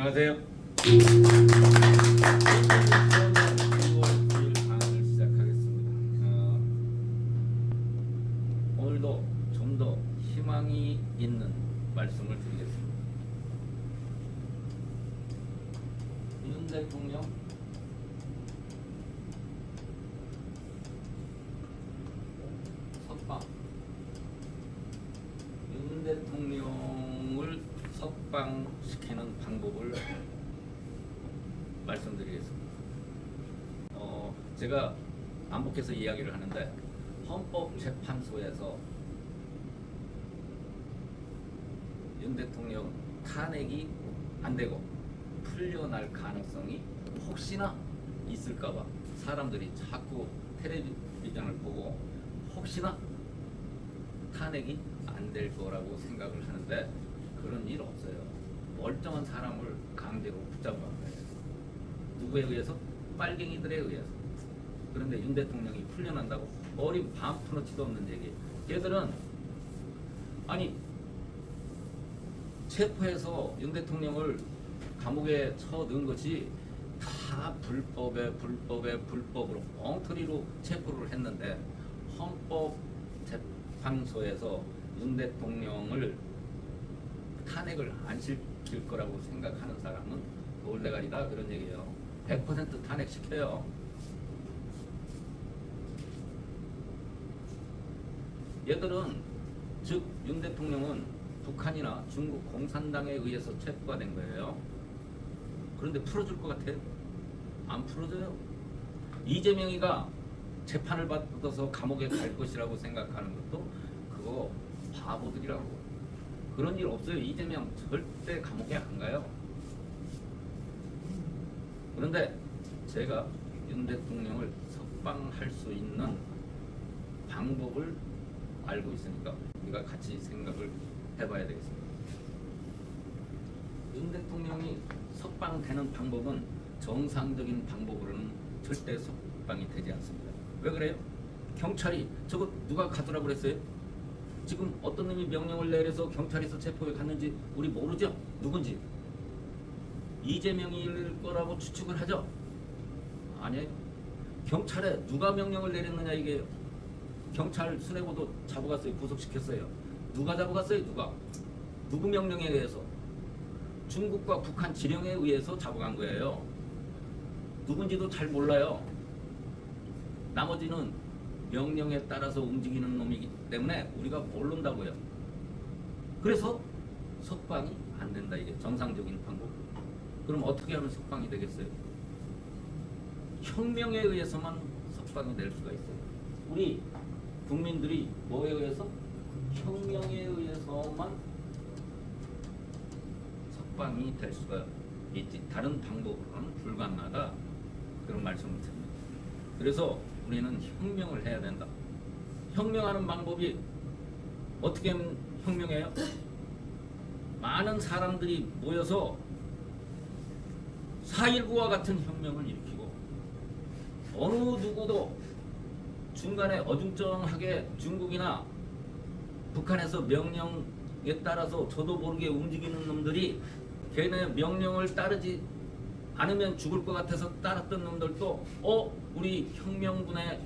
안녕하세요. 2월 9일 강의를 시작하겠습니다. 어, 오늘도 좀 더 희망이 있는 말씀을 드리겠습니다. 윤 대통령 석방 윤 대통령을 석방시키는 방법을 말씀드리겠습니다. 어, 제가 반복해서 이야기를 하는데 헌법재판소에서 윤 대통령 탄핵이 안 되고 풀려날 가능성이 혹시나 있을까봐 사람들이 자꾸 텔레비전을 보고 혹시나 탄핵이 안 될 거라고 생각을 하는데 그런 일 없어요. 멀쩡한 사람을 강제로 붙잡은 거예요. 누구에 의해서? 빨갱이들에 의해서. 그런데 윤 대통령이 풀려난다고 어린 반푼어치도 없는 얘기. 얘들은 아니 체포해서 윤 대통령을 감옥에 쳐넣은 것이 다 불법에 불법에 불법으로 엉터리로 체포를 했는데 헌법재판소에서 윤 대통령을 탄핵을 안 시킬 거라고 생각하는 사람은 돌대가리다 그런 얘기예요. 100% 탄핵시켜요. 얘들은 즉 윤 대통령은 북한이나 중국 공산당에 의해서 체포가 된 거예요. 그런데 풀어줄 것 같아요? 안 풀어줘요. 이재명이가 재판을 받아서 감옥에 갈 것이라고 생각하는 것도 그거 바보들이라고. 그런 일 없어요. 이재명 절대 감옥에 안 가요. 그런데 제가 윤 대통령을 석방할 수 있는 방법을 알고 있으니까 우리가 같이 생각을 해봐야 되겠습니다. 윤 대통령이 석방되는 방법은 정상적인 방법으로는 절대 석방이 되지 않습니다. 왜 그래요? 경찰이 저거 누가 가두라고 그랬어요? 지금 어떤 놈이 명령을 내려서 경찰에서 체포에 갔는지 우리 모르죠? 누군지. 이재명일 거라고 추측을 하죠? 아니에요. 경찰에 누가 명령을 내렸느냐 이게 경찰 수뇌부도 잡아갔어요. 구속시켰어요. 누가 잡아갔어요? 누가? 누구 명령에 의해서? 중국과 북한 지령에 의해서 잡아간 거예요. 누군지도 잘 몰라요. 나머지는 명령에 따라서 움직이는 놈이기 때문에 우리가 모른다고요. 그래서 석방이 안 된다 이게 정상적인 방법. 그럼 어떻게 하면 석방이 되겠어요? 혁명에 의해서만 석방이 될 수가 있어요. 우리 국민들이 뭐에 의해서? 혁명에 의해서만 석방이 될 수가 있지. 다른 방법으로는 불가능하다. 그런 말씀을 드립니다. 그래서 우리는 혁명을 해야 된다. 혁명하는 방법이 어떻게 혁명해요? 많은 사람들이 모여서 4.19와 같은 혁명을 일으키고 어느 누구도 중간에 어중쩡하게 중국이나 북한에서 명령에 따라서 저도 모르게 움직이는 놈들이 걔네 명령을 따르지 않으면 죽을 것 같아서 따랐던 놈들도 어 우리 혁명군에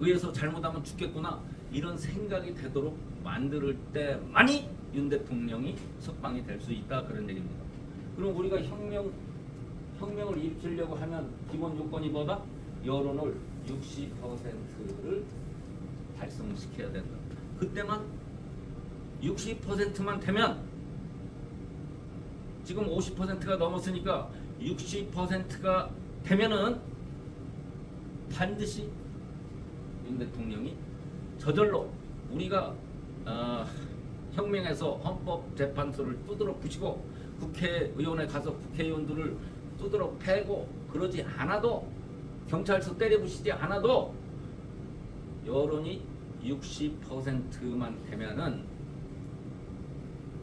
의해서 잘못하면 죽겠구나 이런 생각이 되도록 만들 때만이 윤 대통령이 석방이 될 수 있다 그런 얘기입니다. 그럼 우리가 혁명 혁명을 일으키려고 하면 기본 요건이 뭐다? 여론을 60%를 달성시켜야 된다. 그때만 60%만 되면 지금 50%가 넘었으니까 60%가 되면은 반드시 윤 대통령이 저절로 우리가 어, 혁명에서 헌법재판소를 두드러 부시고 국회의원에 가서 국회의원들을 두드러 패고 그러지 않아도 경찰서 때려 부시지 않아도 여론이 60%만 되면은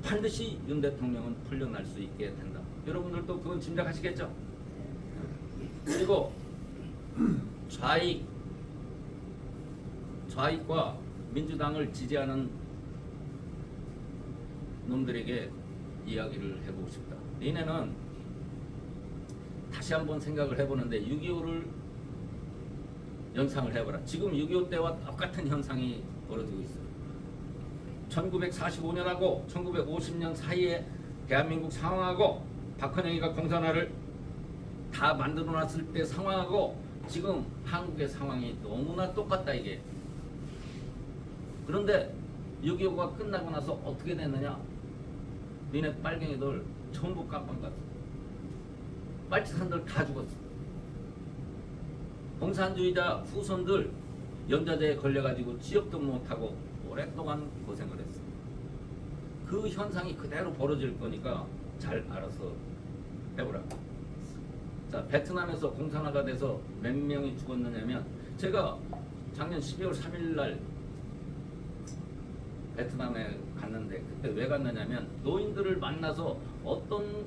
반드시 윤 대통령은 풀려날 수 있게 된다. 여러분들도 그건 짐작하시겠죠? 그리고 좌익 좌익과 민주당을 지지하는 놈들에게 이야기를 해보고 싶다. 니네는 다시 한번 생각을 해보는데 6.25를 연상을 해보라. 지금 6.25 때와 똑같은 현상이 벌어지고 있어요. 1945년하고 1950년 사이에 대한민국 상황하고 박헌영이가 공산화를 다 만들어 놨을 때 상황하고 지금 한국의 상황이 너무나 똑같다 이게. 그런데 6.25가 끝나고 나서 어떻게 됐느냐? 니네 빨갱이들 전부 깜빵 갔어. 빨치산들 다 죽었어. 공산주의자 후손들 연좌제에 걸려가지고 지역도 못하고 오랫동안 고생을 했어. 그 현상이 그대로 벌어질 거니까 잘 알아서 해보라. 자, 베트남에서 공산화가 돼서 몇 명이 죽었느냐면 제가 작년 12월 3일 날 베트남에 갔는데 그때 왜 갔느냐면 노인들을 만나서 어떤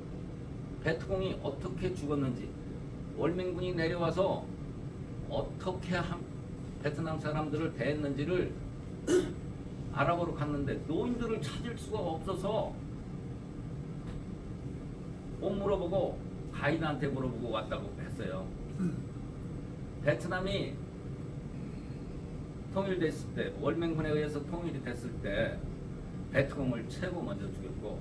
베트공이 어떻게 죽었는지 월맹군이 내려와서 어떻게 한 베트남 사람들을 대했는지를 알아보러 갔는데 노인들을 찾을 수가 없어서 꼭 물어보고 가이드한테 물어보고 왔다고 했어요. 베트남이 통일됐을 때 월맹군에 의해서 통일이 됐을 때 베트남을 최고 먼저 죽였고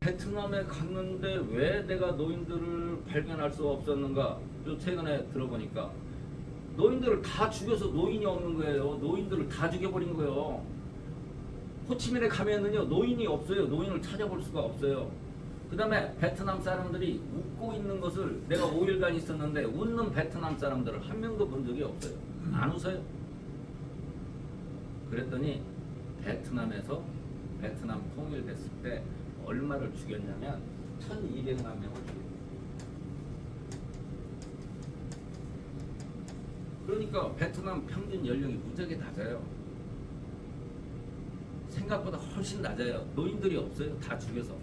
베트남에 갔는데 왜 내가 노인들을 발견할 수 없었는가 요 최근에 들어보니까 노인들을 다 죽여서 노인이 없는 거예요. 노인들을 다 죽여버린 거예요. 호치민에 가면은요 노인이 없어요. 노인을 찾아볼 수가 없어요. 그 다음에 베트남 사람들이 웃고 있는 것을 내가 5일간 있었는데 웃는 베트남 사람들을 한 명도 본 적이 없어요. 안 웃어요. 그랬더니 베트남에서 베트남 통일됐을 때 얼마를 죽였냐면 1200만 명을 죽였어요 그러니까 베트남 평균 연령이 무지하게 낮아요. 생각보다 훨씬 낮아요. 노인들이 없어요. 다 죽여서.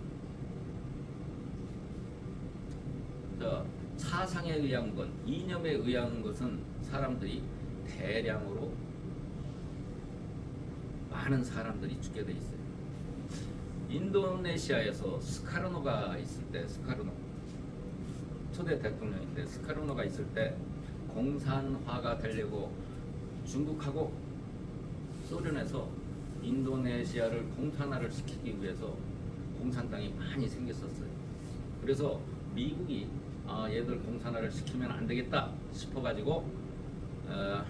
자, 사상에 의한 것, 이념에 의한 것은 사람들이 대량으로 많은 사람들이 죽게 돼 있어요. 인도네시아에서 스카르노가 있을 때 스카르노 초대 대통령인데 스카르노가 있을 때 공산화가 되려고 중국하고 소련에서 인도네시아를 공산화를 시키기 위해서 공산당이 많이 생겼었어요. 그래서 미국이 아, 얘들 공산화를 시키면 안 되겠다 싶어가지고 어,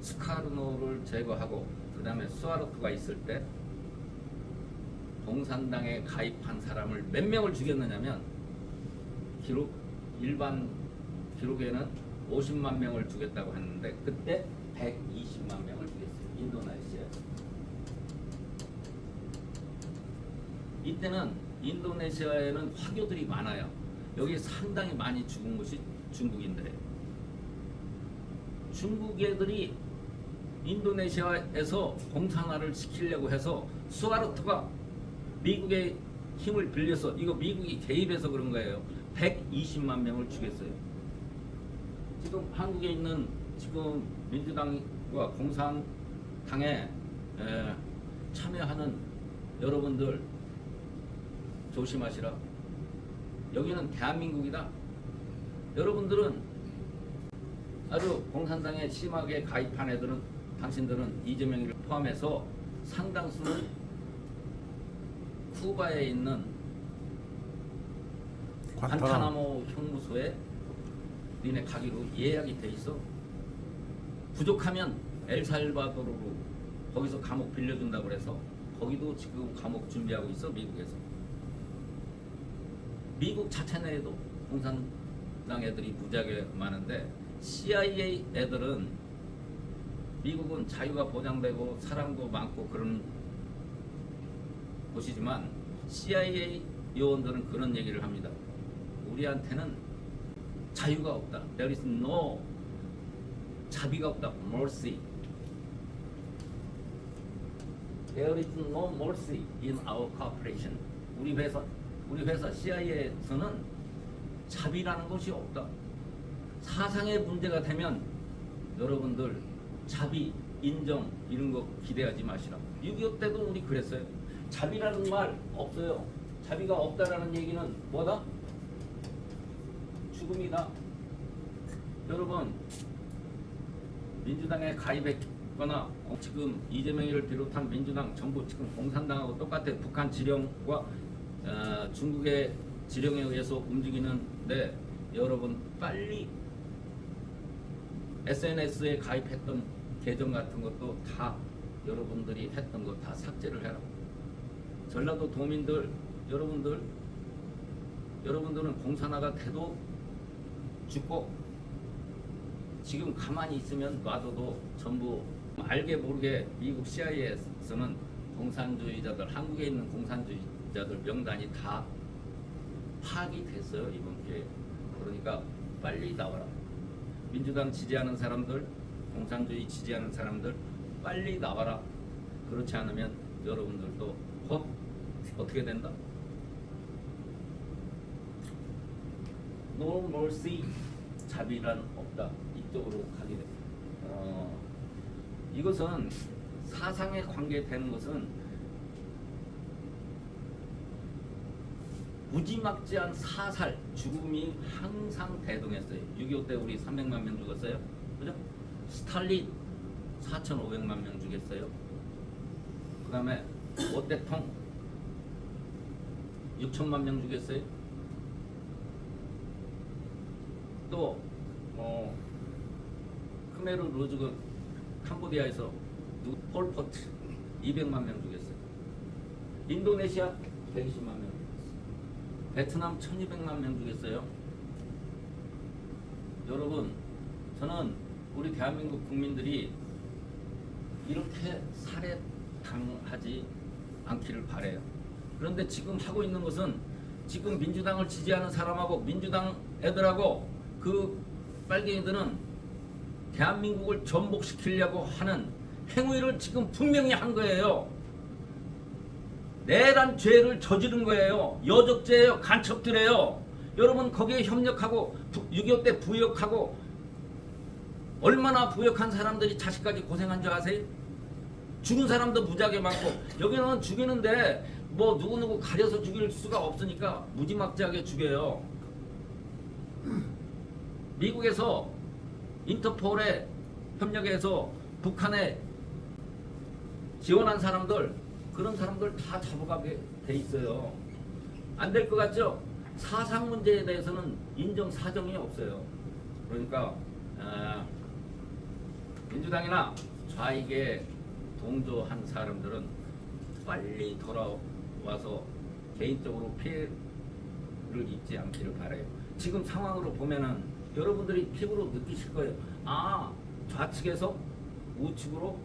스카르노를 제거하고 그 다음에 수아르트가 있을 때 공산당에 가입한 사람을 몇 명을 죽였느냐면 기록 일반 기록에는 50만 명을 죽였다고 했는데 그때 120만 명을 죽였어요 인도네시아에서 이때는 인도네시아에는 화교들이 많아요 여기 상당히 많이 죽은 것이 중국인들이에요 중국 애들이 인도네시아에서 공산화를 시키려고 해서 수아르트가 미국의 힘을 빌려서 이거 미국이 개입해서 그런 거예요. 120만 명을 죽였어요. 지금 한국에 있는 지금 민주당과 공산당에 에, 참여하는 여러분들 조심하시라. 여기는 대한민국이다. 여러분들은 아주 공산당에 심하게 가입한 애들은 당신들은 이재명이를 포함해서 상당수는 쿠바에 있는 관타나모 형무소에 니네 가기로 예약이 돼 있어. 부족하면 엘살바도르로 거기서 감옥 빌려준다고 그래서 거기도 지금 감옥 준비하고 있어 미국에서. 미국 자체 내에도 공산당 애들이 무지하게 많은데 CIA 애들은 미국은 자유가 보장되고 사람도 많고 그런 곳이지만 CIA 요원들은 그런 얘기를 합니다. 우리한테는 자유가 없다. There is no 자비가 없다. Mercy. There is no mercy in our corporation. 우리 회사 우리 회사 CIA에서는 자비라는 것이 없다. 사상의 문제가 되면 여러분들 자비, 인정 이런 거 기대하지 마시라. 6.25 때도 우리 그랬어요. 자비라는 말 없어요. 자비가 없다라는 얘기는 뭐다? 죽음이다. 여러분 민주당에 가입했거나 지금 이재명이를 비롯한 민주당 전부 지금 공산당하고 똑같아 북한 지령과 어, 중국의 지령에 의해서 움직이는데 여러분 빨리 SNS에 가입했던 계정 같은 것도 다 여러분들이 했던 거 다 삭제를 해라. 전라도 도민들 여러분들 여러분들은 공산화가 돼도 죽고 지금 가만히 있으면 놔둬도 전부 알게 모르게 미국 CIA에서는 공산주의자들 한국에 있는 공산주의자들 명단이 다 파악이 됐어요 이번 기회에. 그러니까 빨리 나와라. 민주당 지지하는 사람들 공산주의 지지하는 사람들 빨리 나와라. 그렇지 않으면 여러분들도 곧 어떻게 된다? No mercy 자비란 없다 이쪽으로 가게 돼. 어, 이것은 사상에 관계되는 것은 무지막지한 사살 죽음이 항상 대동했어요. 6.25 때 우리 300만 명 죽었어요. 그죠? 스탈린 4,500만 명 죽였어요. 그 다음에 오대통 6천만 명 죽였어요. 또 어, 크메르 루즈그 캄보디아에서 누 폴포트 200만 명 죽였어요. 인도네시아 120만 명 죽였어요. 베트남 1200만 명 죽였어요. 여러분, 저는 우리 대한민국 국민들이 이렇게 살해 당하지 않기를 바래요. 그런데 지금 하고 있는 것은 지금 민주당을 지지하는 사람하고 민주당 애들하고 그 빨갱이들은 대한민국을 전복시키려고 하는 행위를 지금 분명히 한 거예요. 내란 죄를 저지른 거예요. 여적죄예요. 간첩들이에요. 여러분 거기에 협력하고 6.25 때 부역하고 얼마나 부역한 사람들이 자식까지 고생한 줄 아세요? 죽은 사람도 무지하게 많고 여기는 죽이는데 뭐 누구누구 가려서 죽일 수가 없으니까 무지막지하게 죽여요. 미국에서 인터폴에 협력해서 북한에 지원한 사람들 그런 사람들 다 잡아가게 돼 있어요. 안 될 것 같죠? 사상 문제에 대해서는 인정 사정이 없어요. 그러니까 아, 민주당이나 좌익에 동조한 사람들은 빨리 돌아와서 개인적으로 피해를 입지 않기를 바래요. 지금 상황으로 보면은 여러분들이 피부로 느끼실 거예요. 아 좌측에서 우측으로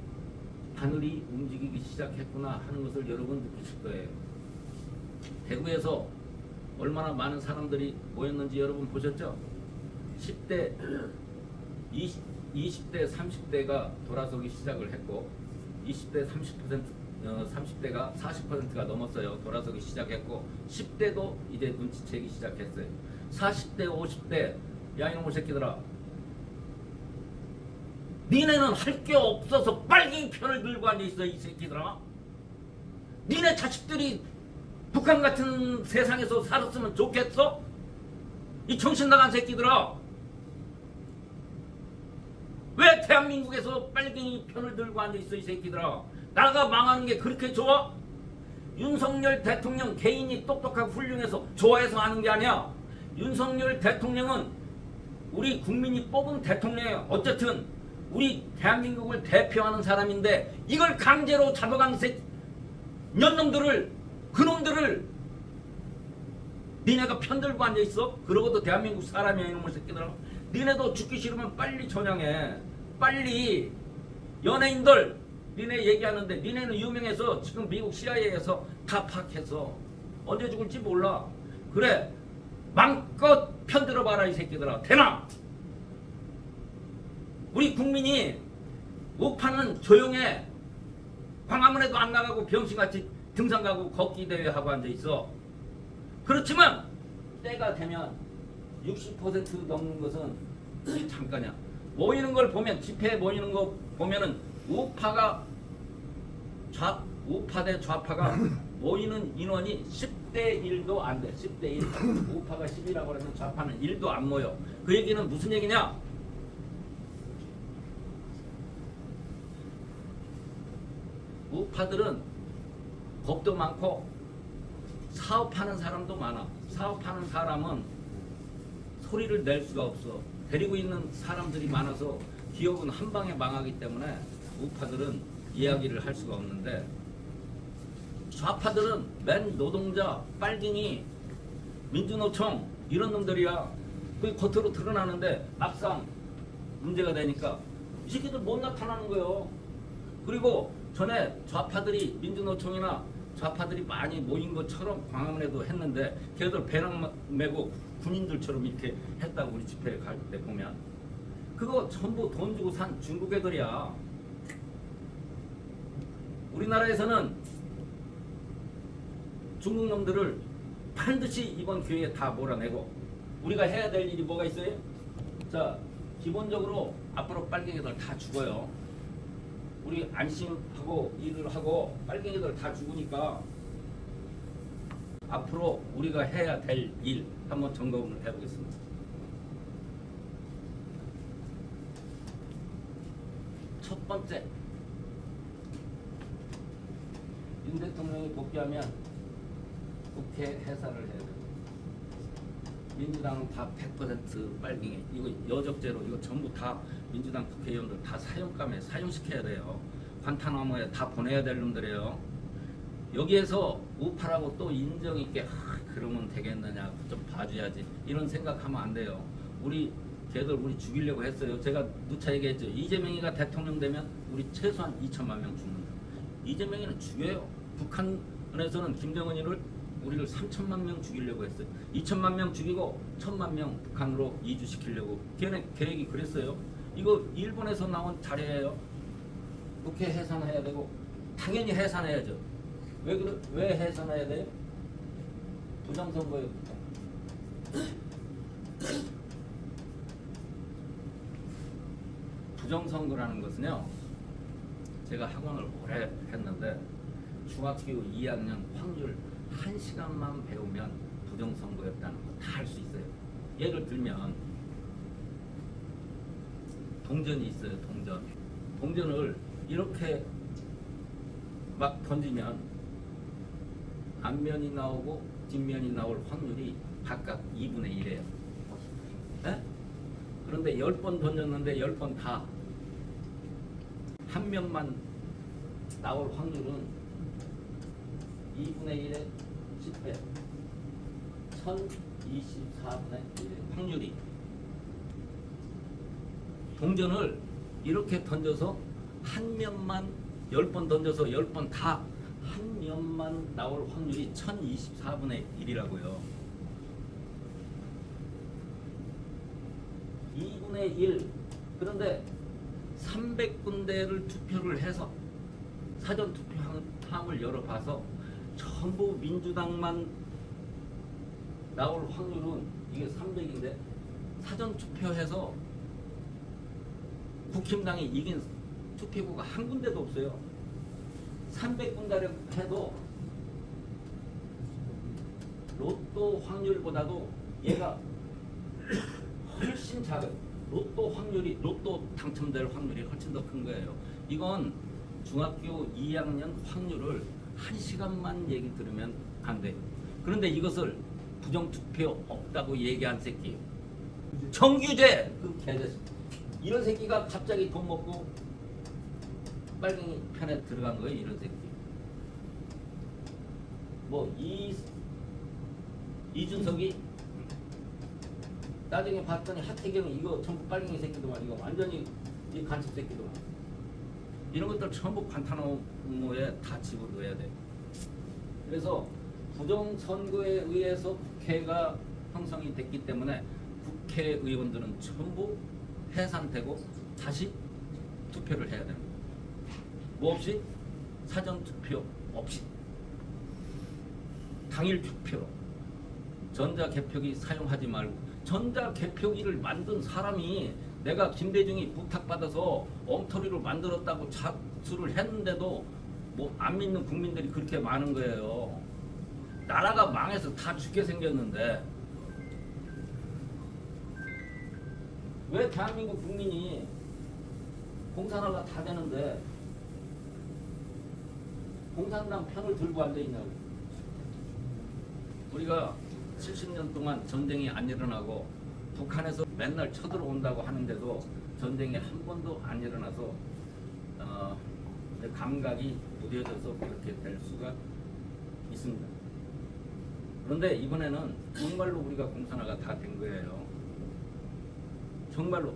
하늘이 움직이기 시작했구나 하는 것을 여러분 느끼실 거예요. 대구에서 얼마나 많은 사람들이 모였는지 여러분 보셨죠? 10대, 20, 20대, 30대가 돌아서기 시작을 했고 20대 30% 어, 30대가 40%가 넘었어요. 돌아서기 시작했고 10대도 이제 눈치채기 시작했어요. 40대, 50대 야 이놈의 새끼들아. 니네는 할 게 없어서 빨갱이 편을 들고 앉아있어 이 새끼들아. 니네 자식들이 북한 같은 세상에서 살았으면 좋겠어? 이 정신 나간 새끼들아. 왜 대한민국에서 빨갱이 편을 들고 앉아있어 이 새끼들아? 나라가 망하는 게 그렇게 좋아? 윤석열 대통령 개인이 똑똑하고 훌륭해서 좋아해서 하는 게 아니야. 윤석열 대통령은 우리 국민이 뽑은 대통령이에요 어쨌든 우리 대한민국을 대표하는 사람인데 이걸 강제로 잡아간 새 년놈들을 그놈들을 니네가 편들고 앉아있어? 그러고도 대한민국 사람이야 이놈의 새끼들아 니네도 죽기 싫으면 빨리 전향해. 빨리 연예인들 니네 얘기하는데 니네는 유명해서 지금 미국 CIA에서 다 파악해서 언제 죽을지 몰라. 그래 맘껏 편들어봐라 이 새끼들아 되나? 우리 국민이 우파는 조용해 광화문에도 안 나가고 병신같이 등산 가고 걷기 대회 하고 앉아 있어. 그렇지만 때가 되면 60% 넘는 것은 잠깐이야. 모이는 걸 보면 집회에 모이는 거 보면은 우파가 좌 우파 대 좌파가 모이는 인원이 10% 10대 1도 안 돼. 10대 1. 우파가 10이라고 그러면 좌파는 1도 안 모여. 그 얘기는 무슨 얘기냐? 우파들은 겁도 많고 사업하는 사람도 많아. 사업하는 사람은 소리를 낼 수가 없어. 데리고 있는 사람들이 많아서 기업은 한 방에 망하기 때문에 우파들은 이야기를 할 수가 없는데 좌파들은 맨 노동자, 빨갱이, 민주노총 이런 놈들이야. 그 겉으로 드러나는데 막상 문제가 되니까 이 새끼들 못 나타나는 거예요. 그리고 전에 좌파들이 민주노총이나 좌파들이 많이 모인 것처럼 광화문에도 했는데 걔들 배낭 메고 군인들처럼 이렇게 했다고 우리 집회에 갈 때 보면 그거 전부 돈 주고 산 중국 애들이야. 우리나라에서는 중국 놈들을 반드시 이번 기회에 다 몰아내고 우리가 해야 될 일이 뭐가 있어요? 자, 기본적으로 앞으로 빨갱이들 다 죽어요. 우리 안심하고 일을 하고 빨갱이들 다 죽으니까 앞으로 우리가 해야 될 일 한번 점검을 해보겠습니다. 첫 번째, 윤 대통령이 복귀하면 국회 해산을 해야 돼요. 민주당은 다 100% 빨갱이. 이거 여적죄로 이거 전부 다 민주당 국회의원들 다 사형감에 사형시켜야 돼요. 관타나모에 다 보내야 될 놈들이에요. 여기에서 우파라고 또 인정 있게 아, 그러면 되겠느냐 좀 봐줘야지 이런 생각하면 안 돼요. 우리 걔들 우리 죽이려고 했어요. 제가 누차 얘기했죠. 이재명이가 대통령 되면 우리 최소한 2천만 명 죽는다. 이재명이는 죽여요. 북한에서는 김정은이를 우리를 3천만 명 죽이려고 했어요. 2천만 명 죽이고 1천만 명 북한으로 이주시키려고 걔네 계획이 그랬어요. 이거 일본에서 나온 자료예요. 국회 해산해야 되고 당연히 해산해야죠. 왜 그래? 왜 해산해야 돼요? 부정선거예요. 부정선거라는 것은요. 제가 학원을 오래 했는데 중학교 2학년 확률 1시간만 배우면 부정선거였다는 거 다 알 수 있어요. 예를 들면 동전이 있어요. 동전. 동전을 이렇게 막 던지면 앞면이 나오고 뒷면이 나올 확률이 각각 2분의 1이에요. 그런데 10번 던졌는데 10번 다한 면만 나올 확률은 2분의 1에 10배 1024분의 1의 확률이. 동전을 이렇게 던져서 한 면만 10번 던져서 10번 다 한 면만 나올 확률이 1024분의 1이라고요. 2분의 1 그런데 300군데를 투표를 해서 사전 투표함을 열어봐서 전부 민주당만 나올 확률은 이게 300인데 사전 투표해서 국힘당이 이긴 투표구가 한 군데도 없어요. 300군데를 해도 로또 확률보다도 얘가 훨씬 작은 로또 확률이 로또 당첨될 확률이 훨씬 더 큰 거예요. 이건 중학교 2학년 확률을 한 시간만 얘기 들으면 안 돼요. 그런데 이것을 부정투표 없다고 얘기한 새끼. 정규제! 그 개자식. 이런 새끼가 갑자기 돈 먹고 빨갱이 편에 들어간 거예요 이런 새끼. 뭐 이 이준석이 나중에 봤더니 하태경이 이거 전부 빨갱이 새끼도만 이거 완전히 이 간첩 새끼도만 이런 것들 전부 관타노모에 다 집어넣어야 돼. 그래서 부정선거에 의해서 국회가 형성이 됐기 때문에 국회의원들은 전부 해산되고 다시 투표를 해야 됩니다. 뭐 없이? 사전 투표 없이. 당일 투표로. 전자 개표기 사용하지 말고 전자 개표기를 만든 사람이 내가 김대중이 부탁받아서 엉터리로 만들었다고 자수를 했는데도 뭐 안 믿는 국민들이 그렇게 많은 거예요. 나라가 망해서 다 죽게 생겼는데 왜 대한민국 국민이 공산화가 다 되는데 공산당 편을 들고 앉아 있냐고. 우리가 70년 동안 전쟁이 안 일어나고 북한에서 맨날 쳐들어온다고 하는데도 전쟁이 한 번도 안 일어나서 어, 감각이 무뎌져서 그렇게 될 수가 있습니다. 그런데 이번에는 정말로 우리가 공산화가 다 된 거예요. 정말로.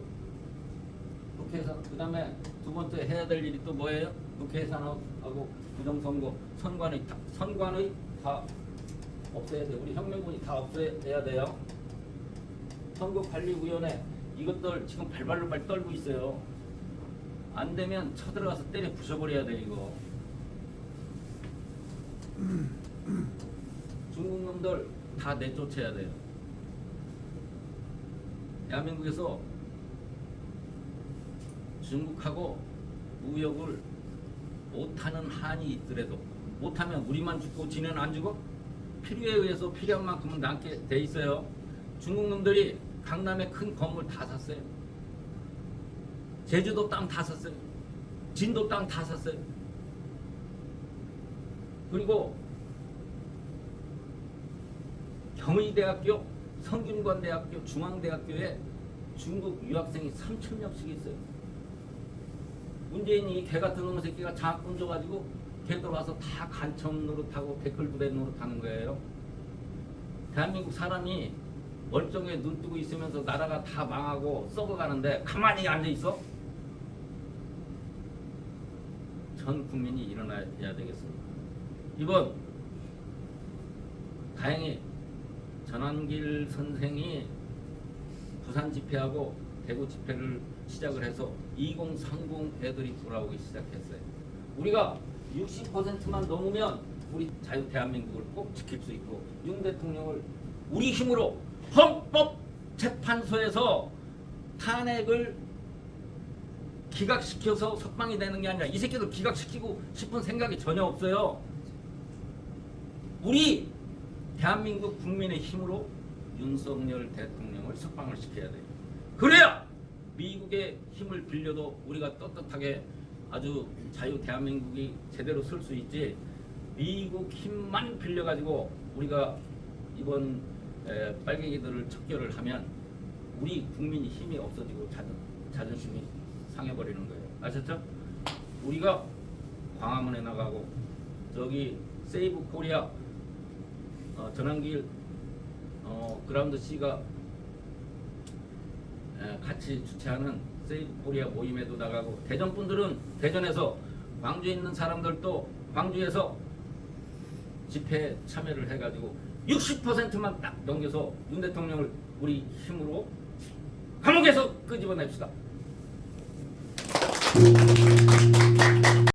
국회에서 그 다음에 두 번째 해야 될 일이 또 뭐예요? 국회에서하고 부정선거 선관의 다, 선관의 다 없애야 돼. 우리 혁명군이 다 없애야 돼요. 선거관리위원회 이것들 지금 발발로 발 떨고 있어요. 안 되면 쳐들어가서 때려 부셔버려야 돼 이거. 중국 놈들 다 내쫓아야 돼요. 대한민국에서 중국하고 무역을 못하는 한이 있더라도 못하면 우리만 죽고 지는 안 죽어? 필요에 의해서 필요한 만큼은 남게 돼 있어요. 중국 놈들이 강남에 큰 건물 다 샀어요. 제주도 땅 다 샀어요. 진도 땅 다 샀어요. 그리고 경희대학교, 성균관대학교, 중앙대학교에 중국 유학생이 3천 명씩 있어요. 문재인이 개 같은 놈의 새끼가 장학금 줘가지고 걔들 와서 다 간첩 노릇하고 댓글 부대 노릇하는 거예요. 대한민국 사람이 멀쩡해 눈 뜨고 있으면서 나라가 다 망하고 썩어가는데 가만히 앉아 있어? 전 국민이 일어나야 되겠습니다. 이번 다행히 전환길 선생이 부산 집회하고 대구 집회를 시작을 해서 2030 애들이 돌아오기 시작했어요. 우리가 60%만 넘으면 우리 자유 대한민국을 꼭 지킬 수 있고 윤 대통령을 우리 힘으로 헌법 재판소에서 탄핵을 기각시켜서 석방이 되는 게 아니라 이 새끼들 기각시키고 싶은 생각이 전혀 없어요. 우리 대한민국 국민의 힘으로 윤석열 대통령을 석방을 시켜야 돼요. 그래야 미국의 힘을 빌려도 우리가 떳떳하게 아주 자유 대한민국이 제대로 설수 있지 미국 힘만 빌려가지고 우리가 이번 에, 빨갱이들을 척결을 하면 우리 국민이 힘이 없어지고 자존, 자존심이 상해버리는 거예요. 아셨죠? 우리가 광화문에 나가고 저기 세이브 코리아 어, 전환길 어, 그라운드 C가 에, 같이 주최하는 세이브 코리아 모임에도 나가고 대전 분들은 대전에서 광주에 있는 사람들도 광주에서 집회에 참여를 해가지고 60%만 딱 넘겨서 윤 대통령을 우리 힘으로 감옥에서 끄집어냅시다.